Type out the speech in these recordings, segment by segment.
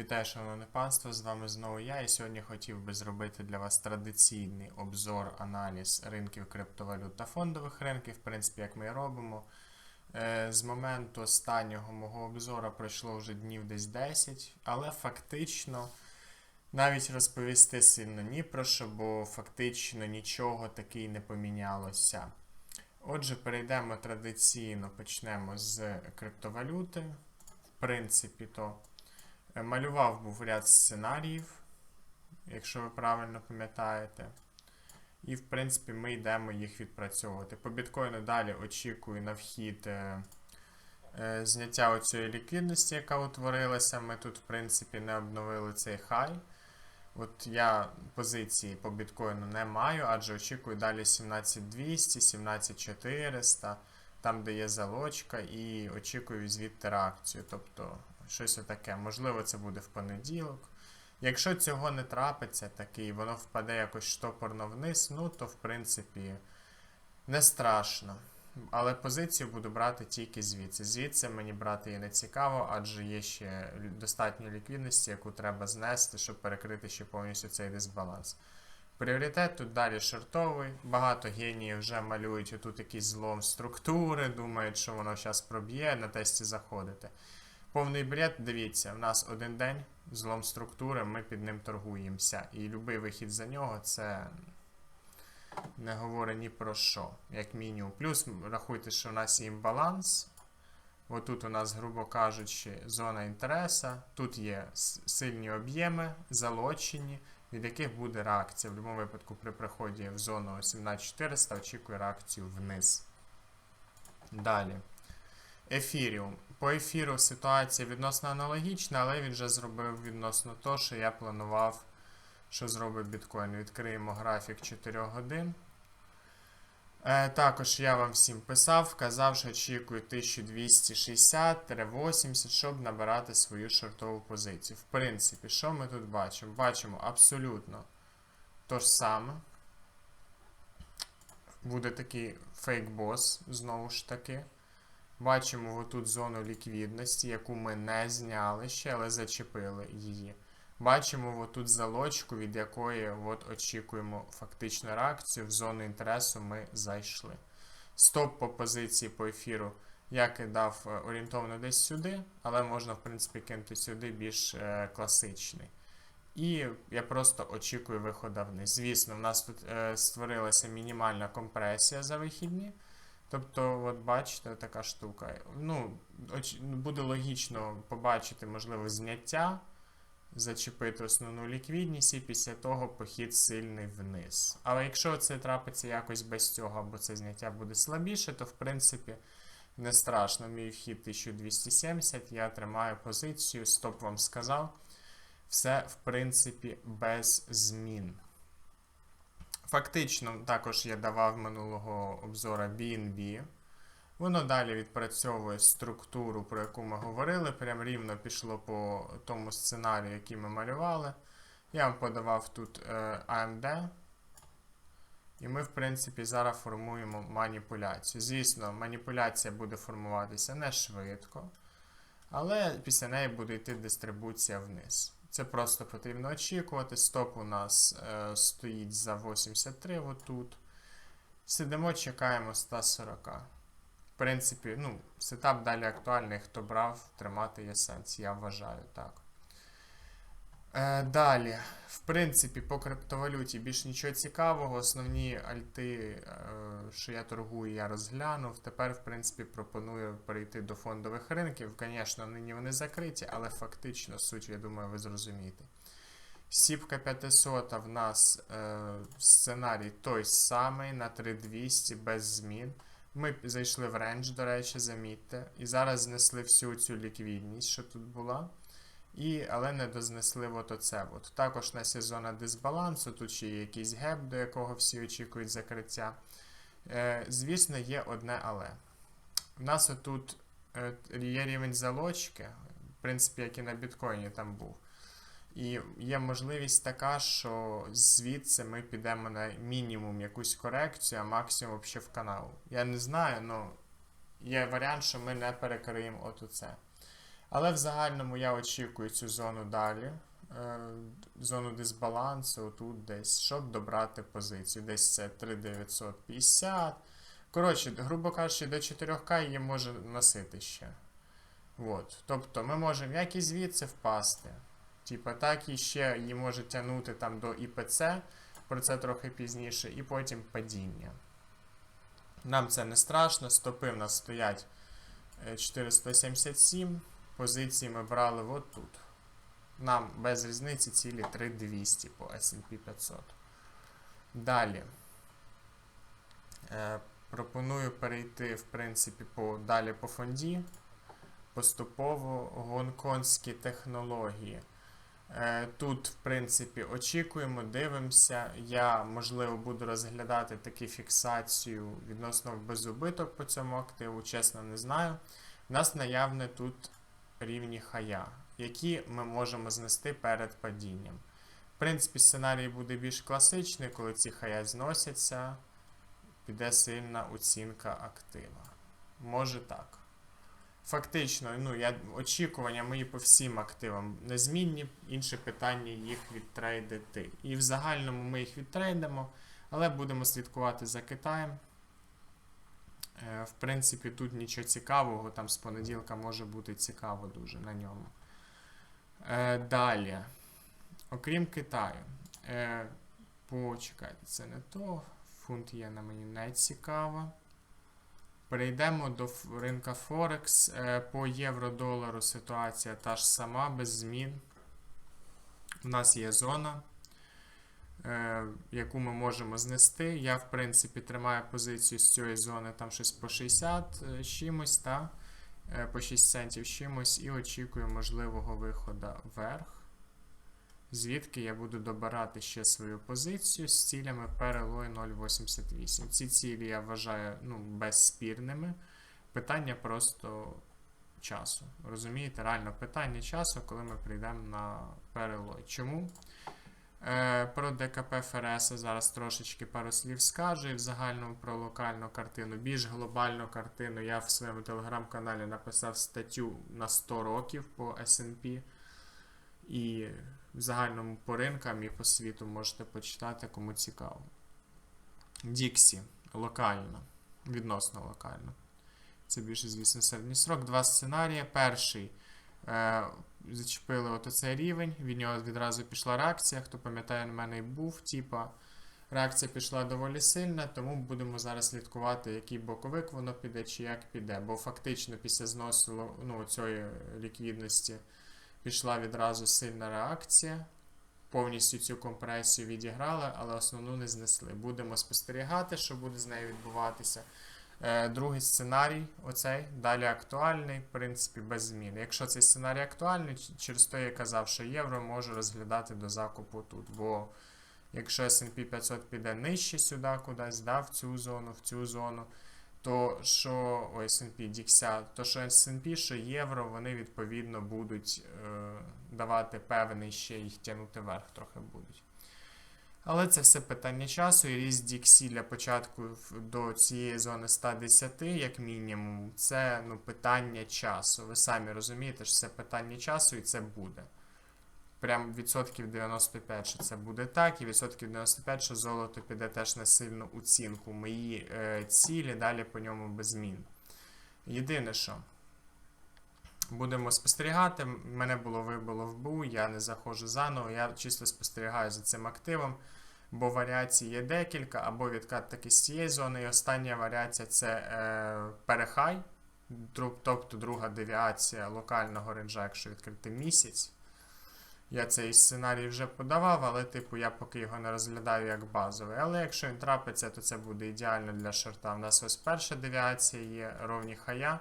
Вітаю, шановне панство! З вами знову я. І сьогодні хотів би зробити для вас традиційний обзор, аналіз ринків криптовалют та фондових ринків, в принципі, як ми і робимо. Е, З моменту останнього мого обзору пройшло вже днів десь 10, але фактично навіть розповісти сильно ні про що, бо фактично нічого таки не помінялося. Отже, перейдемо традиційно, почнемо з криптовалюти. В принципі, то. Малював був ряд сценаріїв, якщо ви правильно пам'ятаєте. І, в принципі, ми йдемо їх відпрацьовувати. По біткоїну далі очікую на вхід е, е, зняття оцієї ліквідності, яка утворилася. Ми тут, в принципі, не обновили цей хай. От я позиції по біткоїну не маю, адже очікую далі 17200, 17400, там, де є залочка, і очікую звідти реакцію. Тобто щось таке. Можливо, це буде в понеділок. Якщо цього не трапиться, таки, і воно впаде якось штопорно вниз, ну то в принципі не страшно. Але позицію буду брати тільки звідси. Звідси мені брати її не цікаво, адже є ще достатньо ліквідності, яку треба знести, щоб перекрити ще повністю цей дисбаланс. Пріоритет тут далі шортовий. Багато геніїв вже малюють отут якийсь злом структури, думають, що воно зараз проб'є, на тесті заходите. Повний бред, дивіться, в нас один день, злом структури, ми під ним торгуємося. І будь-який вихід за нього це не говорить ні про що, як мінімум. Плюс рахуйте, що в нас є імбаланс. Отут у нас, грубо кажучи, зона інтереса. Тут є сильні об'єми, залочені, від яких буде реакція. В будь-якому випадку, при приході в зону 17400 очікую реакцію вниз. Далі. Ефіріум. По ефіру ситуація відносно аналогічна, але він вже зробив відносно того, що я планував, що зробить біткоін. Відкриємо графік 4 годин. Е, також я вам всім писав, казав, що очікую 1260-80, щоб набирати свою шортову позицію. В принципі, що ми тут бачимо? Бачимо абсолютно то ж саме. Буде такий фейк-бос, знову ж таки. Бачимо отут зону ліквідності, яку ми не зняли ще, але зачепили її. Бачимо отут залочку, від якої от очікуємо фактично реакцію. В зону інтересу ми зайшли. Стоп по позиції по ефіру я кидав е, орієнтовно десь сюди, але можна, в принципі, кинути сюди більш е, класичний. І я просто очікую виходу вниз. Звісно, в нас тут е, створилася мінімальна компресія за вихідні. Тобто, от бачите, така штука. Ну, оч- буде логічно побачити, можливо, зняття, зачепити основну ліквідність і після того похід сильний вниз. Але якщо це трапиться якось без цього, або це зняття буде слабіше, то в принципі не страшно. Мій вхід 1270, я тримаю позицію, стоп вам сказав. Все, в принципі, без змін. Фактично, також я давав минулого обзора BNB. Воно далі відпрацьовує структуру, про яку ми говорили. Прям рівно пішло по тому сценарію, який ми малювали. Я вам подавав тут е, AMD. І ми, в принципі, зараз формуємо маніпуляцію. Звісно, маніпуляція буде формуватися не швидко, але після неї буде йти дистрибуція вниз. Це просто потрібно очікувати. Стоп у нас е, стоїть за 83 отут. Сидимо, чекаємо 140. В принципі, ну, сетап далі актуальний. Хто брав, тримати є сенс, я вважаю так. Е, далі, в принципі, по криптовалюті більш нічого цікавого. Основні альти, е, що я торгую, я розглянув. Тепер, в принципі, пропоную перейти до фондових ринків. Звісно, нині вони закриті, але фактично суть, я думаю, ви зрозумієте. Сіпка 500 в нас е, сценарій той самий на 3200 без змін. Ми зайшли в рендж, до речі, замітьте. І зараз знесли всю цю ліквідність, що тут була. І, але не дознесли от оце. От. Також на сезона дисбалансу, тут ще є якийсь геп, до якого всі очікують закриття. Е, звісно, є одне але. У нас отут е, є рівень залочки, в принципі, як і на біткоїні там був. І є можливість така, що звідси ми підемо на мінімум якусь корекцію, а максимум взагалі в канал. Я не знаю, але є варіант, що ми не перекриємо от оце. Але в загальному я очікую цю зону далі. е, Зону дисбалансу, тут десь, щоб добрати позицію. Десь це 3950. Коротше, грубо кажучи, до 4К її може носити ще. От. Тобто ми можемо як і звідси впасти. Типа, так і ще її може тягнути там до ІПЦ, про це трохи пізніше, і потім падіння. Нам це не страшно, стопи в нас стоять е, 477, позиції ми брали от тут. Нам без різниці цілі 3200 по S&P 500. Далі. Е, пропоную перейти, в принципі, по, далі по фонді. Поступово гонконгські технології. Е, Тут, в принципі, очікуємо, дивимося. Я, можливо, буду розглядати таку фіксацію відносно безубиток по цьому активу, чесно не знаю. У нас наявне тут рівні хая, які ми можемо знести перед падінням. В принципі, сценарій буде більш класичний, коли ці хая зносяться, піде сильна оцінка актива. Може так. Фактично, ну, я, очікування мої по всім активам незмінні, інше питання їх відтрейдити. І в загальному ми їх відтрейдимо, але будемо слідкувати за Китаєм. Е, В принципі, тут нічого цікавого, там з понеділка може бути цікаво дуже на ньому. Е, Далі. Окрім Китаю. Е, Почекайте, це не то. Фунт єна мені не цікаво. Перейдемо до ринка Форекс. По євро-долару ситуація та ж сама, без змін. У нас є зона, яку ми можемо знести. Я, в принципі, тримаю позицію з цієї зони там щось по 60 е, чимось, та? Е, по 6 центів чимось, і очікую можливого виходу вверх. Звідки я буду добирати ще свою позицію з цілями перелой 0,88. Ці цілі я вважаю ну, безспірними. Питання просто часу. Розумієте, реально питання часу, коли ми прийдемо на перелой. Чому? Е, про ДКП ФРС зараз трошечки пару слів скажу і в загальному про локальну картину. Більш глобальну картину я в своєму телеграм-каналі написав статтю на 100 років по SP. І в загальному по ринкам і по світу можете почитати, кому цікаво. Діксі локально, відносно локально. Це більше, звісно, середній срок. Два сценарії. Перший зачепили от оцей рівень, від нього відразу пішла реакція. Хто пам'ятає, на мене і був, типа. Реакція пішла доволі сильна, тому будемо зараз слідкувати, який боковик воно піде чи як піде. Бо фактично після зносу ну, цієї ліквідності пішла відразу сильна реакція. Повністю цю компресію відіграли, але основну не знесли. Будемо спостерігати, що буде з нею відбуватися. Е, другий сценарій, оцей, далі актуальний, в принципі, без змін. Якщо цей сценарій актуальний, через то я казав, що євро можу розглядати до закупу тут. Бо якщо SP 500 піде нижче сюди, кудись, да, в цю зону, в цю зону, то що S&P Дікся, то що S&P, що євро, вони відповідно будуть е, давати певний ще їх тягнути вверх трохи будуть. Але це все питання часу, і ріст Діксі для початку до цієї зони 110, як мінімум, це ну, питання часу. Ви самі розумієте, що це питання часу і це буде. Прям відсотків 95, що це буде так, і відсотків 95, що золото піде теж на сильну оцінку. Мої е, цілі далі по ньому без змін. Єдине, що будемо спостерігати. Мене було вибило в БУ, я не заходжу заново, я чисто спостерігаю за цим активом, бо варіацій є декілька, або відкат таки з цієї зони. І остання варіація це е, перехай, тобто друга девіація локального ренджа, якщо відкрити місяць. Я цей сценарій вже подавав, але типу я поки його не розглядаю як базовий. Але якщо він трапиться, то це буде ідеально для шорта. У нас ось перша девіація є ровні хая.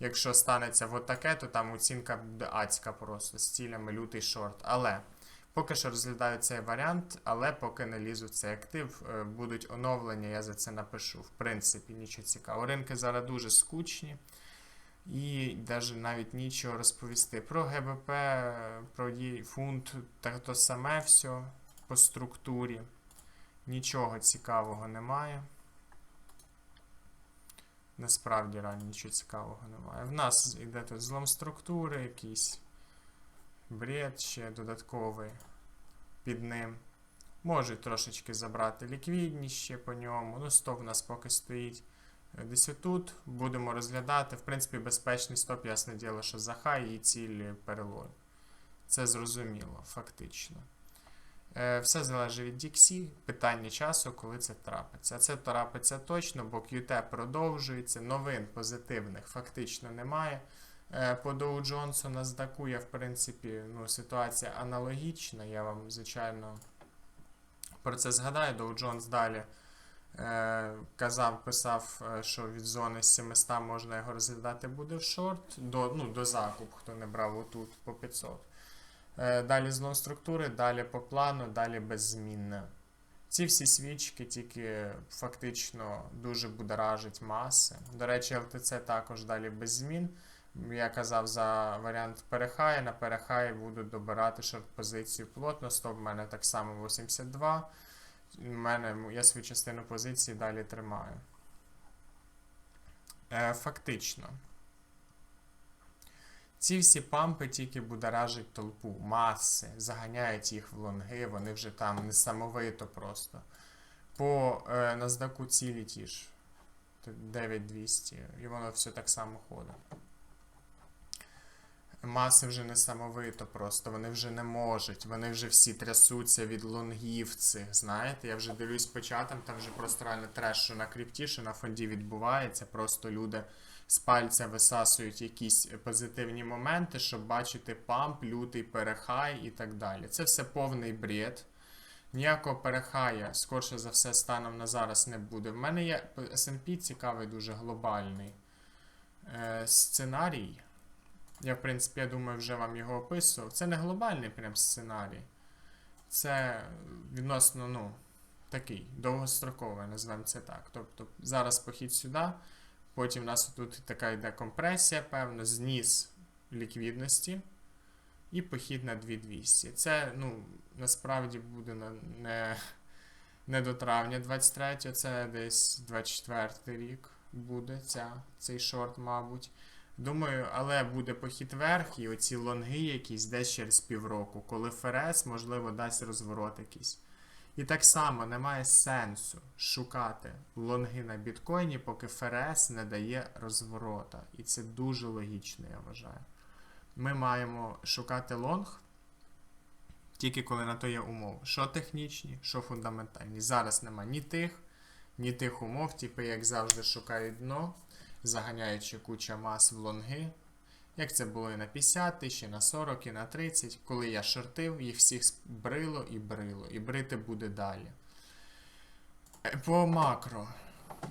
Якщо станеться вот таке, то там оцінка буде адська просто з цілями лютий шорт. Але поки що розглядаю цей варіант, але поки не лізу в цей актив, е, будуть оновлення, я за це напишу. В принципі, нічого цікавого. Ринки зараз дуже скучні. І навіть навіть нічого розповісти. Про ГБП, про фунт, та то саме все по структурі. Нічого цікавого немає. Насправді реально нічого цікавого немає. В нас йде тут злом структури, якийсь бред ще додатковий під ним. Можуть трошечки забрати ліквідність ще по ньому. Ну, стоп у нас поки стоїть. Десь отут будемо розглядати. В принципі, безпечний стоп, ясне діло, що за хай і ціль перелой. Це зрозуміло, фактично. Е, Все залежить від DXC, питання часу, коли це трапиться. Це трапиться точно, бо QT продовжується, новин позитивних фактично немає. Е, По Dow Jones на здаку я, в принципі, ну, ситуація аналогічна. Я вам, звичайно, про це згадаю. Dow Jones далі е, казав, писав, е, що від зони 700 можна його розглядати буде в шорт, до, ну, до закуп, хто не брав отут по 500. Е, Далі знову структури, далі по плану, далі беззмінне. Ці всі свічки тільки фактично дуже будоражать маси. До речі, LTC також далі без змін. Я казав за варіант перехая. На перехаї буду добирати шорт-позицію плотно. Стоп в мене так само 82. У мене, я свою частину позиції далі тримаю. Е, фактично. Ці всі пампи тільки будоражать толпу, маси, заганяють їх в лонги, вони вже там несамовито просто. По е, NASDAQ цілі ті ж 9200, і воно все так само ходить. Маси вже несамовито просто, вони вже не можуть, вони вже всі трясуться від лонгів цих, знаєте, я вже дивлюсь по чатам, там вже просто реально треш, що на крипті, що на фонді відбувається, просто люди з пальця висасують якісь позитивні моменти, щоб бачити памп, лютий перехай і так далі. Це все повний бред. Ніякого перехая, скорше за все, станом на зараз не буде. В мене є SP цікавий, дуже глобальний е, сценарій. Я, в принципі, я думаю, вже вам його описував. Це не глобальний прям сценарій. Це відносно, ну, такий, довгостроковий, називаємо це так. Тобто зараз похід сюди, потім у нас тут така йде компресія, певно, зніс ліквідності і похід на 2200. Це, ну, насправді буде на, не, не до травня 23, це десь 24 рік буде ця, цей шорт, мабуть. Думаю, але буде похід вверх і оці лонги якісь десь через півроку, коли ФРС, можливо, дасть розворот якийсь. І так само немає сенсу шукати лонги на біткоїні, поки ФРС не дає розворота. І це дуже логічно, я вважаю. Ми маємо шукати лонг тільки коли на то є умови. Що технічні, що фундаментальні. Зараз нема ні тих, ні тих умов, типу, як завжди, шукають дно заганяючи куча мас в лонги. Як це було і на 50 тисяч, і на 40, і на 30. Коли я шортив, їх всіх брило і брило. І брити буде далі. По макро.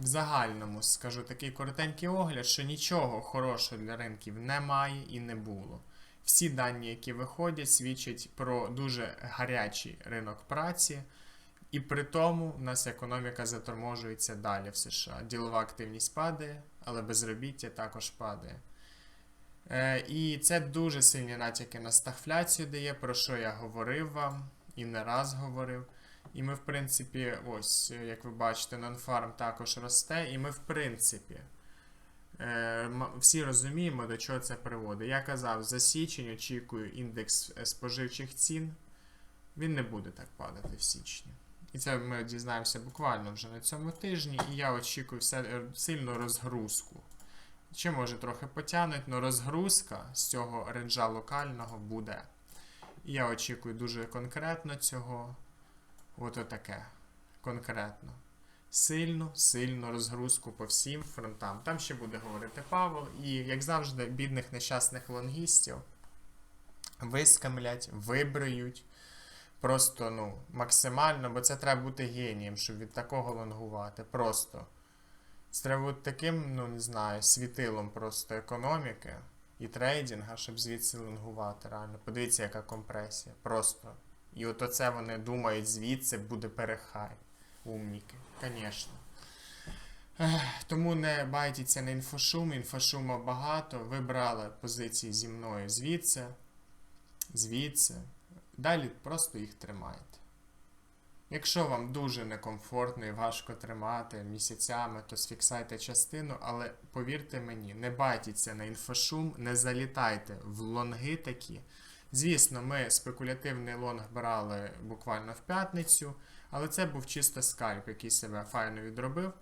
В загальному скажу такий коротенький огляд, що нічого хорошого для ринків немає і не було. Всі дані, які виходять, свідчать про дуже гарячий ринок праці. І при тому в нас економіка заторможується далі в США. Ділова активність падає, але безробіття також падає. Е, І це дуже сильні натяки на стагфляцію дає, про що я говорив вам і не раз говорив. І ми, в принципі, ось, як ви бачите, нонфарм також росте, і ми, в принципі, е, всі розуміємо, до чого це приводить. Я казав, за січень очікую індекс споживчих цін. Він не буде так падати в січні. І це ми дізнаємося буквально вже на цьому тижні, і я очікую сильну розгрузку. Чи може трохи потягнуть, але розгрузка з цього ренджа локального буде. І я очікую дуже конкретно цього. От отаке. Конкретно. Сильну, сильну розгрузку по всім фронтам. Там ще буде говорити Павел. І, як завжди, бідних нещасних лонгістів вискамлять, вибриють. Просто ну, максимально, бо це треба бути генієм, щоб від такого лонгувати. Просто. Це треба бути таким, ну не знаю, світилом просто економіки і трейдинга, щоб звідси лонгувати. Реально. Подивіться, яка компресія. Просто. І от оце вони думають, звідси буде перехай. Умніки. Звісно. Тому не байтеся на інфошум, інфошуму багато. Ви брали позиції зі мною звідси, звідси. Далі просто їх тримаєте. Якщо вам дуже некомфортно і важко тримати місяцями, то сфіксайте частину, але повірте мені, не байтеся на інфошум, не залітайте в лонги такі. Звісно, ми спекулятивний лонг брали буквально в п'ятницю, але це був чисто скальп, який себе файно відробив.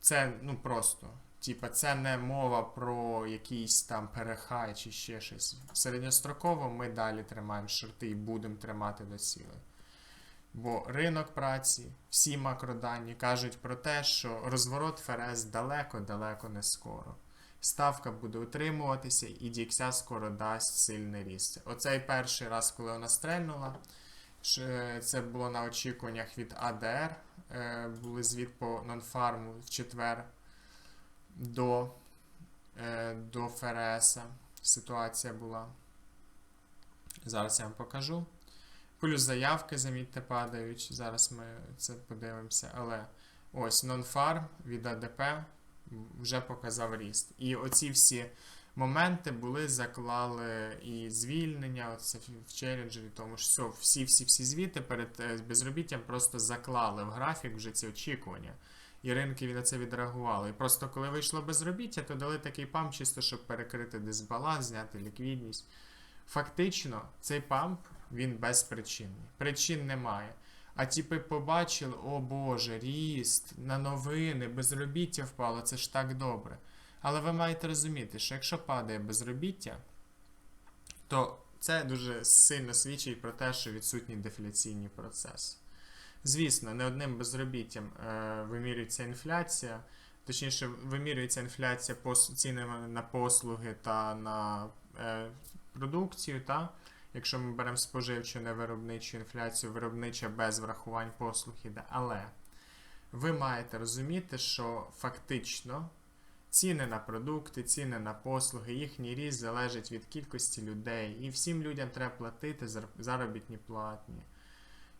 Це ну просто. Типа, це не мова про якийсь там перехай чи ще щось. Середньостроково ми далі тримаємо шорти і будемо тримати до цілей. Бо ринок праці, всі макродані кажуть про те, що розворот ФРС далеко-далеко не скоро. Ставка буде утримуватися і Дікся скоро дасть сильний ріст. Оцей перший раз, коли вона стрельнула, це було на очікуваннях від АДР. е, Були звіт по нонфарму в четвер до, е, до ФРС. Ситуація була. Зараз я вам покажу. Плюс заявки, замітьте, падають. Зараз ми це подивимося. Але ось нонфарм від АДП вже показав ріст. І оці всі моменти були, заклали і звільнення, оце в челенджері, тому що всі, всі, всі звіти перед е, безробіттям просто заклали в графік вже ці очікування. І ринки на це відреагували. І просто коли вийшло безробіття, то дали такий памп, чисто щоб перекрити дисбаланс, зняти ліквідність. Фактично, цей памп він безпричинний. Причин немає. А типи побачили, о Боже, ріст, на новини, безробіття впало, це ж так добре. Але ви маєте розуміти, що якщо падає безробіття, то це дуже сильно свідчить про те, що відсутній дефляційні процеси. Звісно, не одним безробіттям е, вимірюється інфляція, точніше, вимірюється інфляція по цінами на послуги та на е, продукцію. Та? Якщо ми беремо споживчу, не виробничу інфляцію, виробнича без врахувань послуг іде. Але ви маєте розуміти, що фактично ціни на продукти, ціни на послуги, їхній ріст залежить від кількості людей. І всім людям треба платити заробітні платні.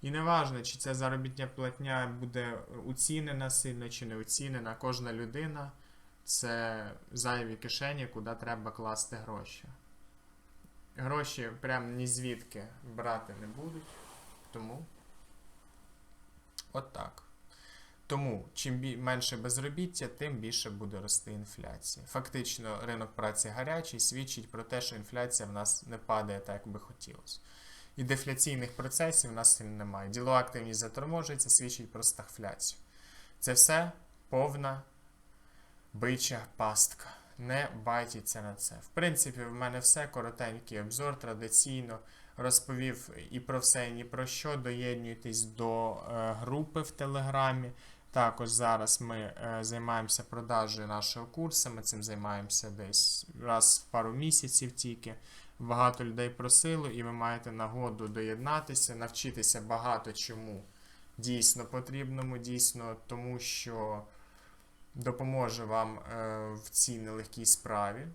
І не важно, чи ця заробітня платня буде оцінена сильно чи не оцінена. Кожна людина це зайві кишені, куди треба класти гроші. Гроші прям ні звідки брати не будуть. Тому. От так. Тому, чим менше безробіття, тим більше буде рости інфляція. Фактично, ринок праці гарячий свідчить про те, що інфляція в нас не падає так, як би хотілося. І дефляційних процесів в нас немає. Ділова активність заторможується, свідчить про стагфляцію. Це все повна бича пастка. Не байтіться на це. В принципі, в мене все коротенький обзор традиційно розповів і про все, і ні про що. Доєднуйтесь до е, групи в Телеграмі. Також зараз ми е, займаємося продажею нашого курсу. Ми цим займаємося десь раз в пару місяців тільки. Багато людей просило, і ви маєте нагоду доєднатися, навчитися багато чому дійсно потрібному, дійсно тому, що допоможе вам е, в цій нелегкій справі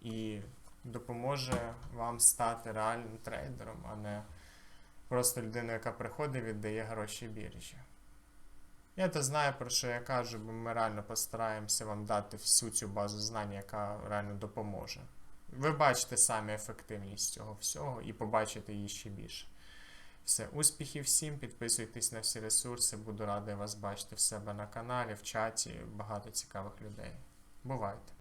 і допоможе вам стати реальним трейдером, а не просто людиною, яка приходить і віддає гроші біржі. Я то знаю, про що я кажу, бо ми реально постараємося вам дати всю цю базу знань, яка реально допоможе. Ви бачите самі ефективність цього всього і побачите її ще більше. Все, успіхів всім, підписуйтесь на всі ресурси, буду радий вас бачити в себе на каналі, в чаті, багато цікавих людей. Бувайте!